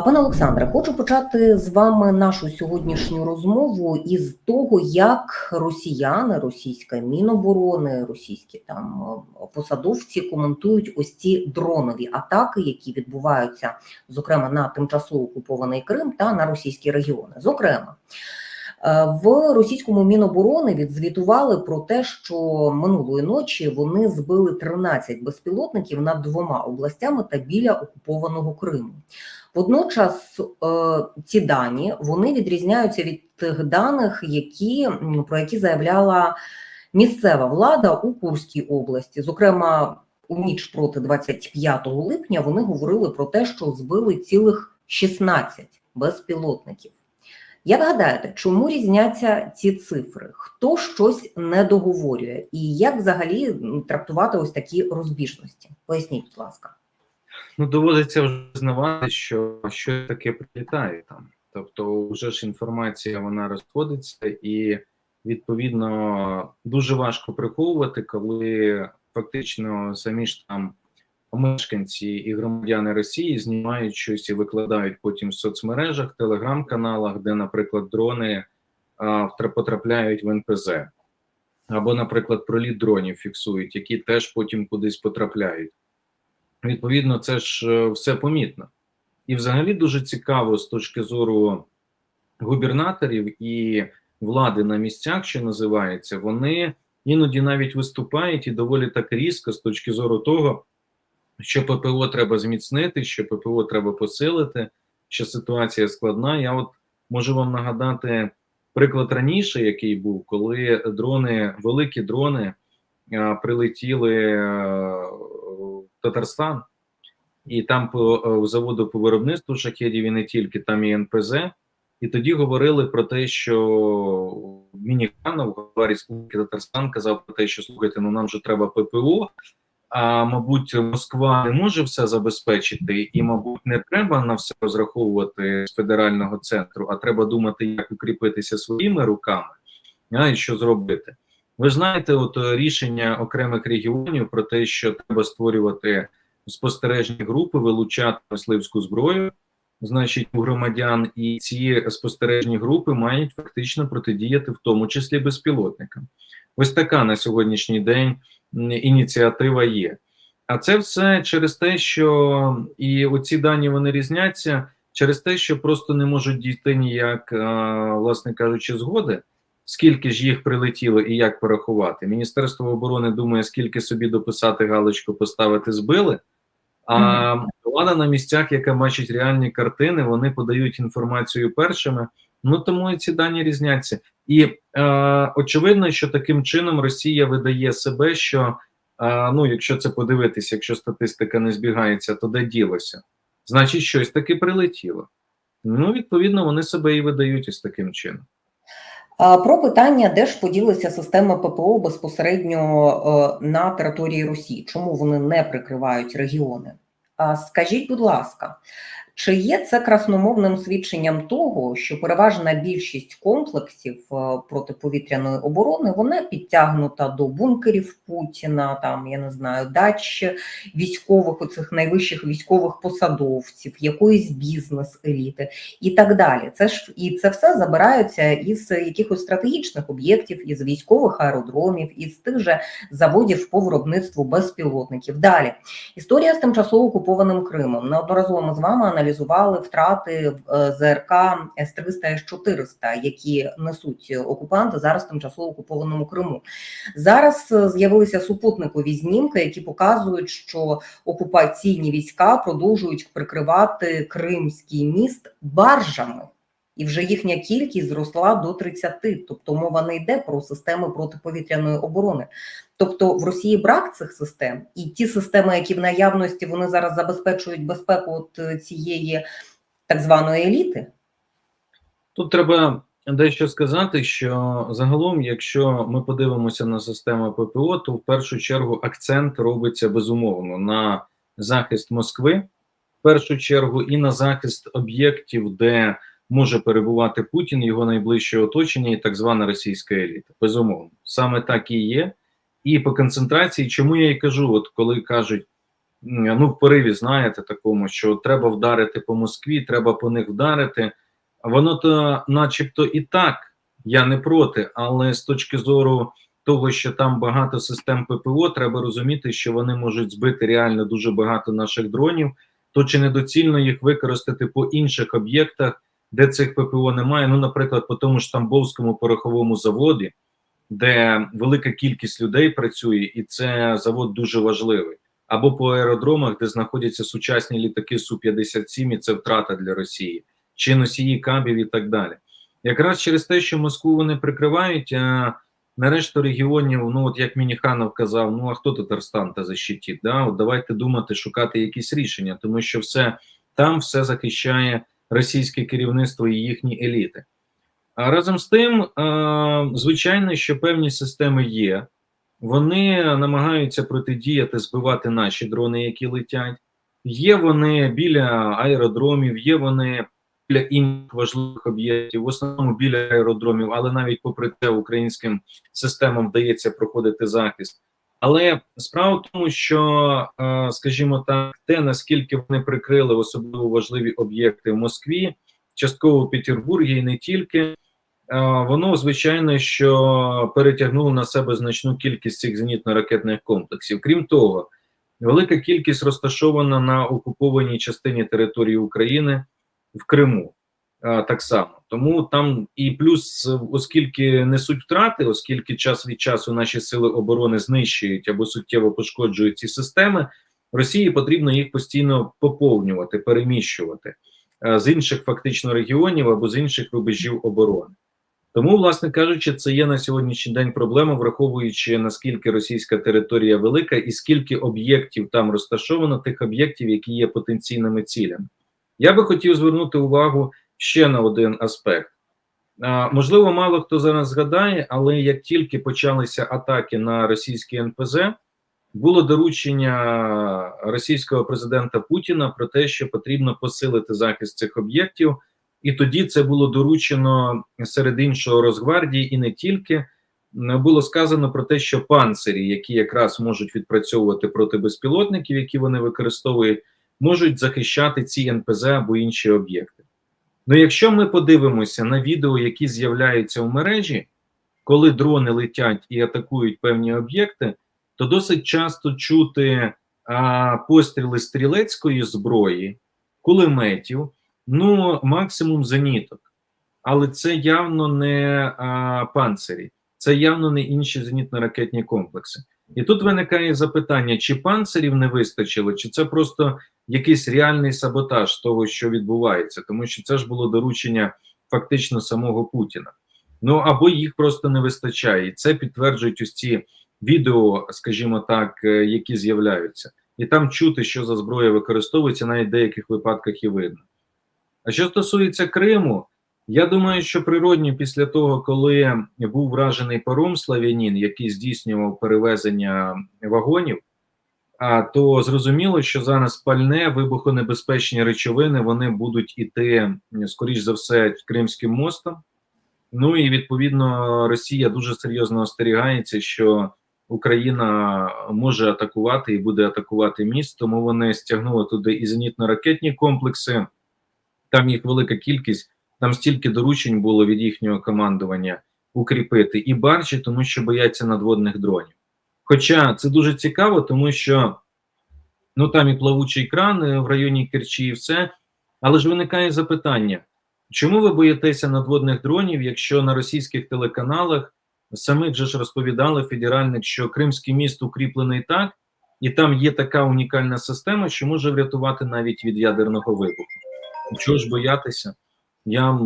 Пане Олександре, хочу почати з вами нашу сьогоднішню розмову із того, як росіяни, російська міноборони, російські там е, посадовці коментують ось ці дронові атаки, які відбуваються, зокрема на тимчасово окупований Крим та на російські регіони. Зокрема. Е, В російському міноборони відзвітували про те, що минулої ночі вони збили 13 безпілотників над двома областями та біля окупованого Криму. Водночас е, ці дані вони відрізняються від тих даних, які про які заявляла місцева влада у Курській області. Зокрема, у ніч проти 25 липня вони говорили про те, що збили цілих 16 безпілотників. Як гадаєте, чому різняться ці цифри? Хто щось не договорює, і як взагалі трактувати ось такі розбіжності? Поясніть, будь ласка. Ну, доводиться вже знавати, що що таке прилітає там. Тобто, вже ж інформація вона розходиться, і відповідно дуже важко приховувати, коли фактично самі ж там мешканці і громадяни Росії знімають щось і викладають потім в соцмережах, телеграм-каналах, де, наприклад, дрони а, потрапляють в НПЗ. Або, наприклад, проліт дронів фіксують, які теж потім кудись потрапляють. Відповідно, це ж е, все помітно. І взагалі дуже цікаво з точки зору губернаторів і влади на місцях, що називається, вони іноді навіть виступають і доволі так різко з точки зору того, що ППО треба зміцнити, що ППО треба посилити, що ситуація складна. Я от можу вам нагадати приклад раніше, який був, коли дрони, великі дрони прилетіли Татарстан, і там по е, заводу по виробництву шахедів і не тільки там і НПЗ. І тоді говорили про те, що Мініканов, голова Республіки Татарстан, казав про те, що слухайте, ну нам же треба ППО. А мабуть, Москва не може все забезпечити, і, мабуть, не треба на все розраховувати з федерального центру, а треба думати, як укріпитися своїми руками, а, і що зробити. Ви знаєте, от е, рішення окремих регіонів про те, що треба створювати спостережні групи, вилучати мисливську зброю, значить, у громадян, і ці спостережні групи мають фактично протидіяти, в тому числі безпілотникам. Ось така на сьогоднішній день ініціатива є. А це все через те, що і оці дані вони різняться через те, що просто не можуть дійти ніяк, власне кажучи, згоди. Скільки ж їх прилетіло і як порахувати? Міністерство оборони думає, скільки собі дописати галочку, поставити збили. А влада на місцях, яка бачить реальні картини, вони подають інформацію першими. Ну тому і ці дані різняться. І е, очевидно, що таким чином Росія видає себе, що е, ну, якщо це подивитися, якщо статистика не збігається, то де ділося? Значить, щось таки прилетіло. Ну, відповідно, вони себе і видають ось таким чином. Про питання, де ж поділися системи ППО безпосередньо е, на території Росії, чому вони не прикривають регіони? Скажіть, будь ласка, чи є це красномовним свідченням того, що переважна більшість комплексів е, протиповітряної оборони вона підтягнута до бункерів Путіна, там я не знаю, дач військових оцих найвищих військових посадовців, якоїсь бізнес-еліти і так далі. Це ж і це все забирається із якихось стратегічних об'єктів, із військових аеродромів, із тих же заводів по виробництву безпілотників. Далі історія з тимчасово окупованим Кримом. Неодноразово ми з вами аналізували втрати е, ЗРК С-300 С-400, які несуть окупанти зараз тимчасово окупованому Криму. Зараз е, з'явилися супутникові знімки, які показують, що окупаційні війська продовжують прикривати Кримський міст баржами. І вже їхня кількість зросла до 30, тобто мова не йде про системи протиповітряної оборони. Тобто в Росії брак цих систем, і ті системи, які в наявності, вони зараз забезпечують безпеку от е, цієї так званої еліти. Тут треба дещо сказати, що загалом, якщо ми подивимося на систему ППО, то в першу чергу акцент робиться безумовно на захист Москви, в першу чергу, і на захист об'єктів, де може перебувати Путін, його найближче оточення і так звана російська еліта. Безумовно, саме так і є. І по концентрації, чому я і кажу, от коли кажуть, ну, в пориві, знаєте, такому, що треба вдарити по Москві, треба по них вдарити. Воно то, начебто, і так, я не проти, але з точки зору того, що там багато систем ППО, треба розуміти, що вони можуть збити реально дуже багато наших дронів, то чи недоцільно їх використати по інших об'єктах, де цих ППО немає. Ну, наприклад, по тому ж Тамбовському пороховому заводі, де велика кількість людей працює, і це завод дуже важливий. Або по аеродромах, де знаходяться сучасні літаки Су-57, і це втрата для Росії, чи носії кабів і так далі. Якраз через те, що Москву вони прикривають, а на решту регіонів, ну от як Мініханов казав, ну а хто Татарстан та защитить? Да? От давайте думати, шукати якісь рішення, тому що все там все захищає російське керівництво і їхні еліти. Разом з тим, звичайно, що певні системи є. Вони намагаються протидіяти, збивати наші дрони, які летять. Є вони біля аеродромів, є вони біля інших важливих об'єктів, в основному біля аеродромів, але навіть попри це українським системам вдається проходити захист. Але справа в тому, що, е, скажімо так, те наскільки вони прикрили особливо важливі об'єкти в Москві, частково в Петербургі і не тільки. е, Воно звичайно, що перетягнуло на себе значну кількість цих зенітно-ракетних комплексів. Крім того, велика кількість розташована на окупованій частині території України в Криму. Так само тому там і плюс, оскільки несуть втрати, оскільки час від часу наші сили оборони знищують або суттєво пошкоджують ці системи, Росії потрібно їх постійно поповнювати, переміщувати з інших фактично регіонів або з інших рубежів оборони. Тому, власне кажучи, це є на сьогоднішній день проблема, враховуючи наскільки російська територія велика і скільки об'єктів там розташовано, тих об'єктів, які є потенційними цілями. Я би хотів звернути увагу ще на один аспект. Можливо, мало хто зараз згадає, але як тільки почалися атаки на російські НПЗ, було доручення російського президента Путіна про те, що потрібно посилити захист цих об'єктів. І тоді це було доручено серед іншого Росгвардії, і не тільки було сказано про те, що панцирі, які якраз можуть відпрацьовувати проти безпілотників, які вони використовують, можуть захищати ці НПЗ або інші об'єкти. Ну, якщо ми подивимося на відео, які з'являються в мережі, коли дрони летять і атакують певні об'єкти, то досить часто чути а, постріли стрілецької зброї, кулеметів ну максимум зеніток, але це явно не а, панцирі, це явно не інші зенітно-ракетні комплекси. І тут виникає запитання: чи панцирів не вистачило, чи це просто якийсь реальний саботаж того, що відбувається, тому що це ж було доручення фактично самого Путіна. Ну або їх просто не вистачає, і це підтверджують ці відео, скажімо так, е, які з'являються, і там чути, що за зброя використовується, навіть в деяких випадках і видно. А що стосується Криму, я думаю, що природні після того, коли був вражений паром Славянін, який здійснював перевезення вагонів, а то зрозуміло, що зараз пальне вибухонебезпечні речовини вони будуть іти, скоріш за все, Кримським мостом. Ну і відповідно Росія дуже серйозно остерігається, що Україна може атакувати і буде атакувати міст, тому вони стягнули туди і зенітно-ракетні комплекси. Там їх велика кількість, там стільки доручень було від їхнього командування укріпити і баржі, тому що бояться надводних дронів. Хоча це дуже цікаво, тому що ну там і плавучий кран в районі Керчі, і все. Але ж виникає запитання: чому ви боїтеся надводних дронів, якщо на російських телеканалах самих же ж розповідали федеральник, що Кримський міст укріплений так, і там є така унікальна система, що може врятувати навіть від ядерного вибуху. Чого ж боятися? Я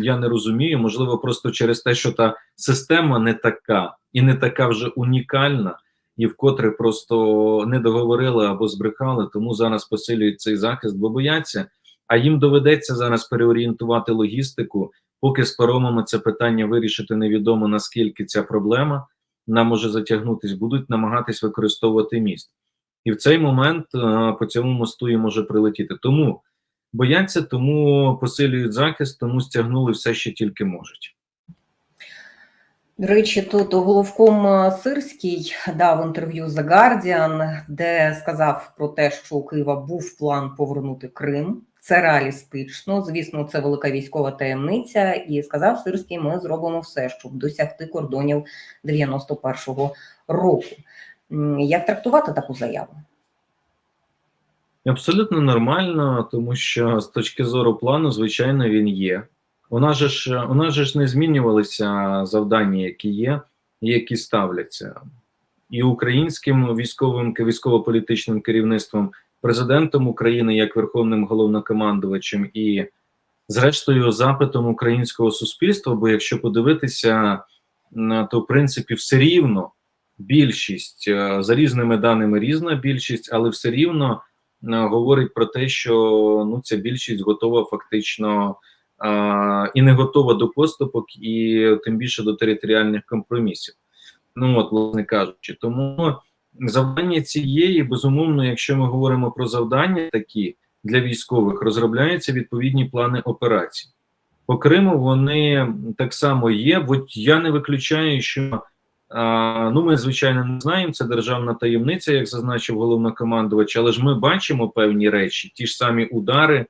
я не розумію. Можливо, просто через те, що та система не така і не така вже унікальна, і вкотре просто не договорили або збрехали, тому зараз посилюють цей захист, бо бояться. А їм доведеться зараз переорієнтувати логістику. Поки з паромами це питання вирішити невідомо наскільки ця проблема нам може затягнутись, будуть намагатись використовувати міст, і в цей момент по цьому мосту і може прилетіти. Тому бояться, тому посилюють захист, тому стягнули все, що тільки можуть. До речі, тут головком е, Сирський дав інтерв'ю The Guardian, де сказав про те, що у Києва був план повернути Крим. Це реалістично. Звісно, це велика військова таємниця. І сказав Сирський, ми зробимо все, щоб досягти кордонів 91-го року. Як трактувати таку заяву? Абсолютно нормально, тому що з точки зору плану, звичайно, він є. У нас же ж у нас же ж не змінювалися завдання, які є, які ставляться. І українським військовим військово-політичним керівництвом, президентом України як верховним головнокомандувачем, і, зрештою, запитом українського суспільства. Бо якщо подивитися, то в принципі все рівно більшість е, за різними даними різна більшість, але все рівно говорить про те, що ну ця більшість готова фактично а, і не готова до поступок, і тим більше до територіальних компромісів. Ну от, власне кажучи, тому завдання цієї, безумовно, якщо ми говоримо про завдання такі для військових, розробляються відповідні плани операцій. По Криму вони так само є. От я не виключаю, що ну ми звичайно не знаємо. Це державна таємниця, як зазначив головнокомандувач, але ж ми бачимо певні речі, ті ж самі удари,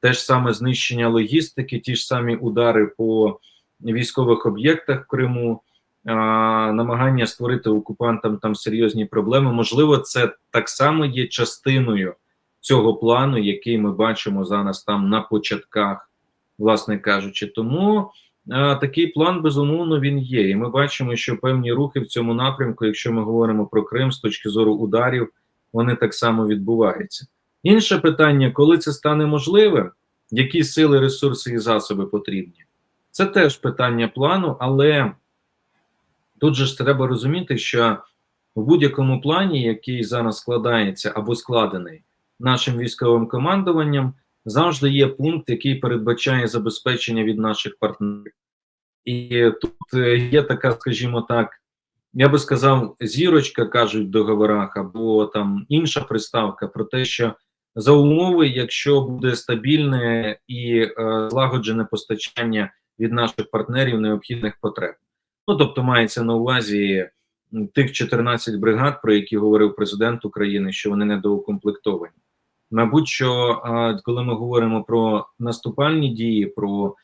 те ж саме знищення логістики, ті ж самі удари по військових об'єктах в Криму, намагання створити окупантам там серйозні проблеми. Можливо, це так само є частиною цього плану, який ми бачимо зараз там на початках, власне кажучи. Тому такий план безумовно він є. І ми бачимо, що певні рухи в цьому напрямку, якщо ми говоримо про Крим з точки зору ударів, вони так само відбуваються. Інше питання, коли це стане можливим, які сили, ресурси і засоби потрібні, це теж питання плану, але тут же ж треба розуміти, що в будь-якому плані, який зараз складається або складений нашим військовим командуванням, завжди є пункт, який передбачає забезпечення від наших партнерів. І тут е, є така, скажімо так, я би сказав, зірочка кажуть в договорах, або там інша приставка про те, що за умови, якщо буде стабільне і е, злагоджене постачання від наших партнерів необхідних потреб. Ну тобто мається на увазі тих 14 бригад, про які говорив президент України, що вони недоукомплектовані. Мабуть, що коли ми говоримо про наступальні дії, про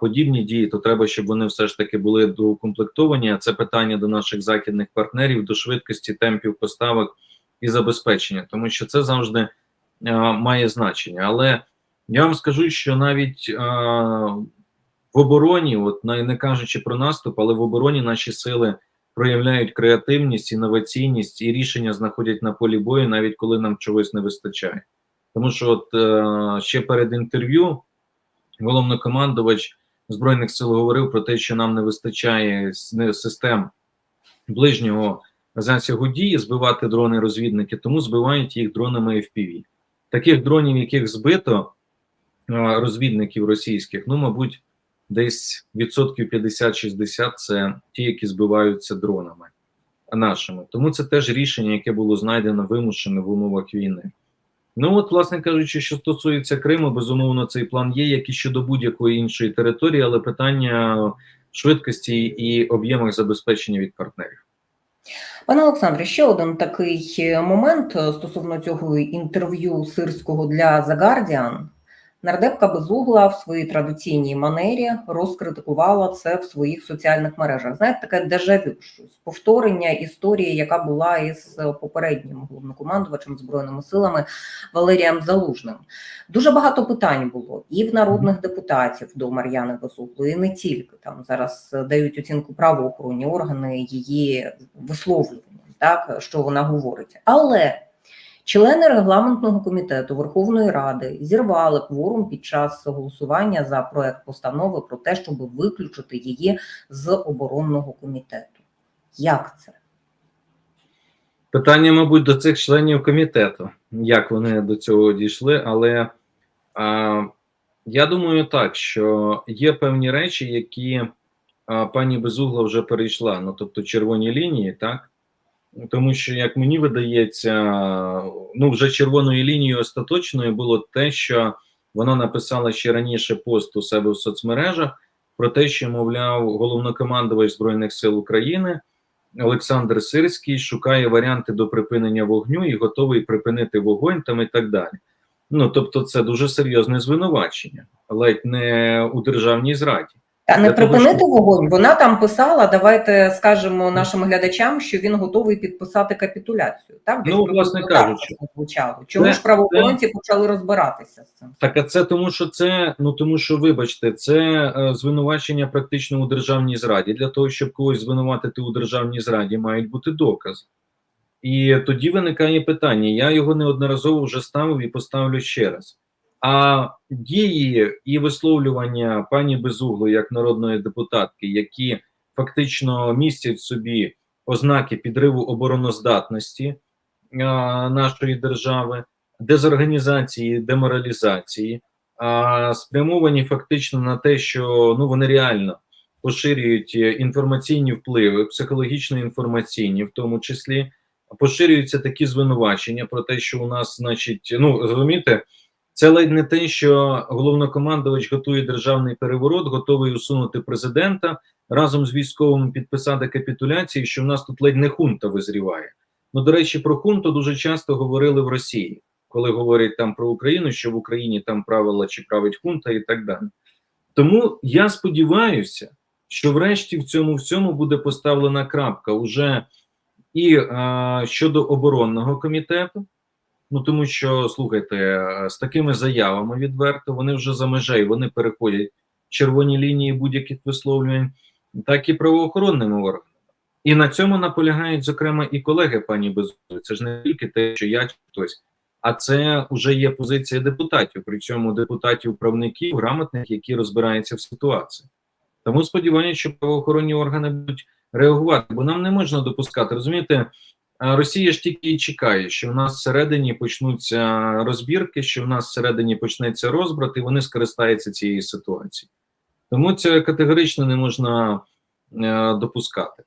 подібні дії, то треба, щоб вони все ж таки були доукомплектовані. Це питання до наших західних партнерів, до швидкості темпів поставок і забезпечення, тому що це завжди має значення. Але я вам скажу, що навіть в обороні, от не кажучи про наступ, але в обороні наші сили проявляють креативність, інноваційність і рішення знаходять на полі бою, навіть коли нам чогось не вистачає. Тому що, от е, ще перед інтерв'ю, головнокомандувач збройних сил говорив про те, що нам не вистачає систем ближнього засягу дії збивати дрони-розвідники, тому збивають їх дронами FPV. Таких дронів, яких збито е, розвідників російських, ну, мабуть, десь відсотків 50-60 це ті, які збиваються дронами нашими. Тому це теж рішення, яке було знайдено вимушене в умовах війни. Ну от, власне кажучи, що стосується Криму, безумовно, цей план є, як і щодо будь-якої іншої території, але питання швидкості і об'ємах забезпечення від партнерів. Пане Олександре, ще один такий момент е, стосовно цього інтерв'ю сирського для The Guardian. Нардепка Безугла в своїй традиційній манері розкритикувала це в своїх соціальних мережах. Знаєте, таке дежавю, щось повторення історії, яка була із попереднім головнокомандувачем збройними силами Валерієм Залужним. Дуже багато питань було і в народних депутатів до Мар'яни Безуглої, і не тільки там зараз дають оцінку правоохоронні органи її висловлюванням, так що вона говорить, але. Члени регламентного комітету Верховної Ради зірвали кворум під час голосування за проект постанови про те, щоб виключити її з оборонного комітету. Як це? Питання, мабуть, до цих членів комітету, як вони до цього дійшли, але а, я думаю так, що є певні речі, які а, пані Безугла вже перейшла, ну тобто червоні лінії, так? Тому що, як мені видається, ну вже червоною лінією остаточною було те, що вона написала ще раніше пост у себе в соцмережах про те, що мовляв головнокомандувач збройних сил України Олександр Сирський шукає варіанти до припинення вогню і готовий припинити вогонь там і так далі. Ну тобто, це дуже серйозне звинувачення, ледь не у державній зраді. Та не того, припинити вогонь. Вона там писала. Давайте скажемо нашим глядачам, що він готовий підписати капітуляцію. Так десь Ну, приблизно власне кажучи. звучало. Чому Це- ж правоохоронці почали розбиратися з цим? Так, а це тому, що це ну тому, що вибачте, це е, звинувачення практично у державній зраді. Для того, щоб когось звинуватити у державній зраді, мають бути докази. І тоді виникає питання. Я його неодноразово вже ставив і поставлю ще раз. А дії і висловлювання пані Безуглої як народної депутатки, які фактично містять в собі ознаки підриву обороноздатності нашої держави, дезорганізації, деморалізації, а спрямовані фактично на те, що ну вони реально поширюють інформаційні впливи, психологічно інформаційні, в тому числі. Поширюються такі звинувачення про те, що у нас, значить, ну розумієте, це ледь не те, що головнокомандувач готує державний переворот, готовий усунути президента разом з військовими підписати капітуляції, що в нас тут ледь не хунта визріває. Ну, до речі, про хунту дуже часто говорили в Росії, коли говорять там про Україну, що в Україні там правила чи править хунта і так далі. Тому я сподіваюся, що врешті в цьому всьому буде поставлена крапка уже і е, щодо оборонного комітету. Ну тому що слухайте, е, з такими заявами відверто вони вже за межею, вони переходять червоні лінії будь-яких висловлювань, так і правоохоронними органами. І на цьому наполягають, зокрема, і колеги пані Безуглої. Це ж не тільки те, що я чи хтось, а це вже є позиція депутатів, причому депутатів-правників, грамотних, які розбираються в ситуації. Тому сподіваюся, що правоохоронні органи будуть реагувати, бо нам не можна допускати. Розумієте, Росія ж тільки і чекає, що в нас всередині почнуться розбірки, що в нас всередині почнеться розбрат, і вони скористаються цією ситуацією. Тому це категорично не можна е, допускати.